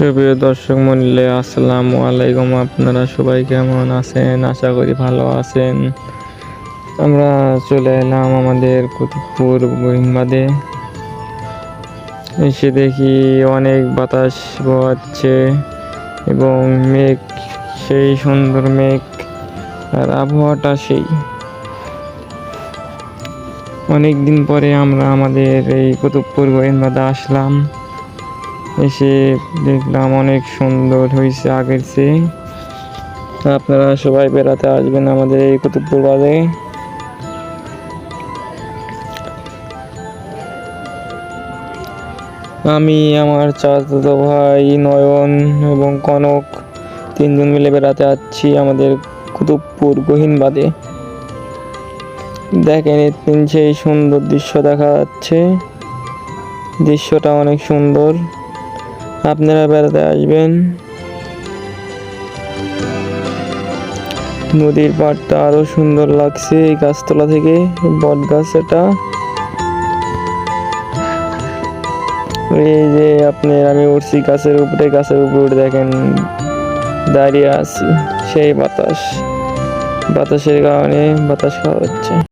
সুপ্রিয় দর্শক মন্ডলী, আসসালামু আলাইকুম। আপনারা সবাই কেমন আছেন? আশা করি ভালো আছেন। আমরা চলে এলাম আমাদের কুতুবপুর গহিনবাদে এসে দেখি অনেক বাতাস বওয়াচ্ছে এবং মেঘ, সেই সুন্দর মেঘ আর আবহাওয়াটা সেই। অনেক দিন পরে আমরা আমাদের এই কুতুবপুর গোয়েন্দাদা আসলাম। এসে দেখলাম অনেক সুন্দর হয়েছে আগের চেয়ে। আপনারা সবাই বেড়াতে আসবেন আমাদের এই কুতুবপুর বাদে আমি, আমার চাচাতো ভাই, নয়ন এবং কনক তিনজন মিলে বেড়াতে যাচ্ছি আমাদের কুতুবপুর গহিনবাদে দেখেন এতিন সেই সুন্দর দৃশ্য দেখা যাচ্ছে। দৃশ্যটা অনেক সুন্দর। আপনারা বেড়াতে আসবেন। নদীর পাড়টা আরও সুন্দর লাগছে এই গাছতলা থেকে বট গাছ এটা। এই যে আপনার আমি উঠছি গাছের উপরে গাছের উপরে দেখেন দাঁড়িয়ে আছি, সেই বাতাস। বাতাসের কারণে বাতাস খাওয়া হচ্ছে।